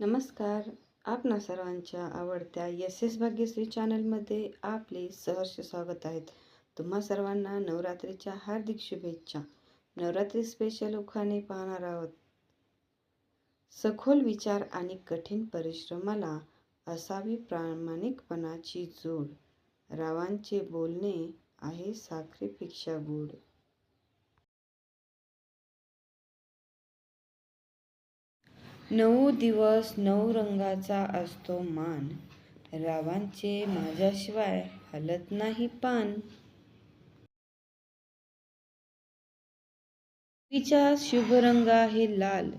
नमस्कार. आपणा सर्वांच्या आवडत्या एस एस भाग्यश्री चॅनलमध्ये आपले सहर्ष स्वागत आहेत तुम्हा सर्वांना नवरात्रीच्या हार्दिक शुभेच्छा. नवरात्री स्पेशल उखाणे पाहणार आहोत. सखोल विचार आणि कठीण परिश्रमाला असावी प्रामाणिकपणाची जोड. रावांचे बोलणे आहे साखरेपेक्षा गोड. नऊ दिवस नऊ रंगाचा असतो मान. रावांचे माझ्याशिवाय हलत नाही पान. तिच्या शुभ रंग आहे लाल.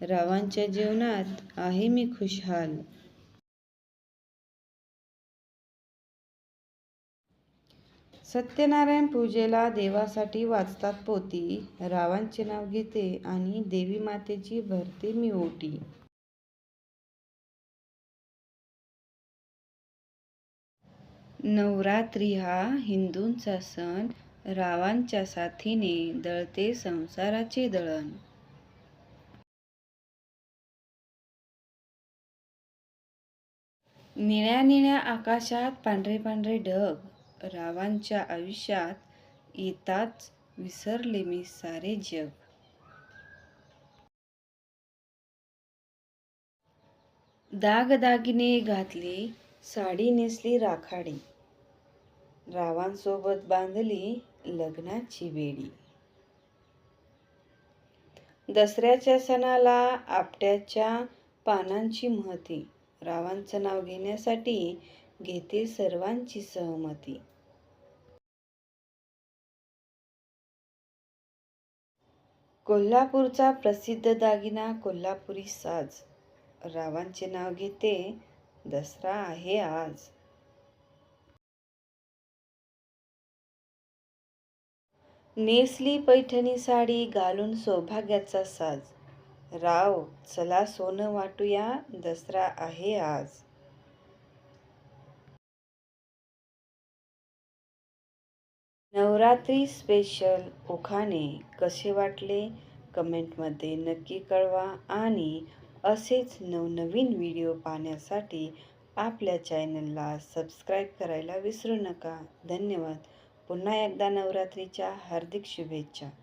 रावांच्या जीवनात आहे मी खुशहाल. सत्यनारायण पूजेला देवासाठी वाचतात पोती. रावांचे नाव घेते आणि देवी मातेची भरते मी ओटी नवरात्री हा हिंदूंचा सण. रावांच्या साथीने दळते संसाराचे दळण. निळ्या निळ्या आकाशात पांढरे पांढरे ढग. रावांच्या आयुष्यात येताच विसरले मी सारे जग. दागदागिने घातले साडी नेसली राखाडी. रावांसोबत बांधली लग्नाची वेडी. दसऱ्याच्या सणाला आपट्याच्या पानांची महती. रावांचं नाव घेण्यासाठी घेते सर्वांची सहमती. कोल्हापूरचा प्रसिद्ध दागिना कोल्हापुरी साज. रावांचे नाव घेते दसरा आहे आज. नेसली पैठणी साडी घालून सौभाग्याचा साज. राव चला सोनं वाटूया दसरा आहे आज. नवरात्री स्पेशल ओखाने कसे वाटले? कमेंटमध्ये नक्की कळवा आणि असेच नवनवीन व्हिडिओ पाहण्यासाठी आपल्या चॅनलला सबस्क्राईब करायला विसरू नका. धन्यवाद. पुन्हा एकदा नवरात्रीच्या हार्दिक शुभेच्छा.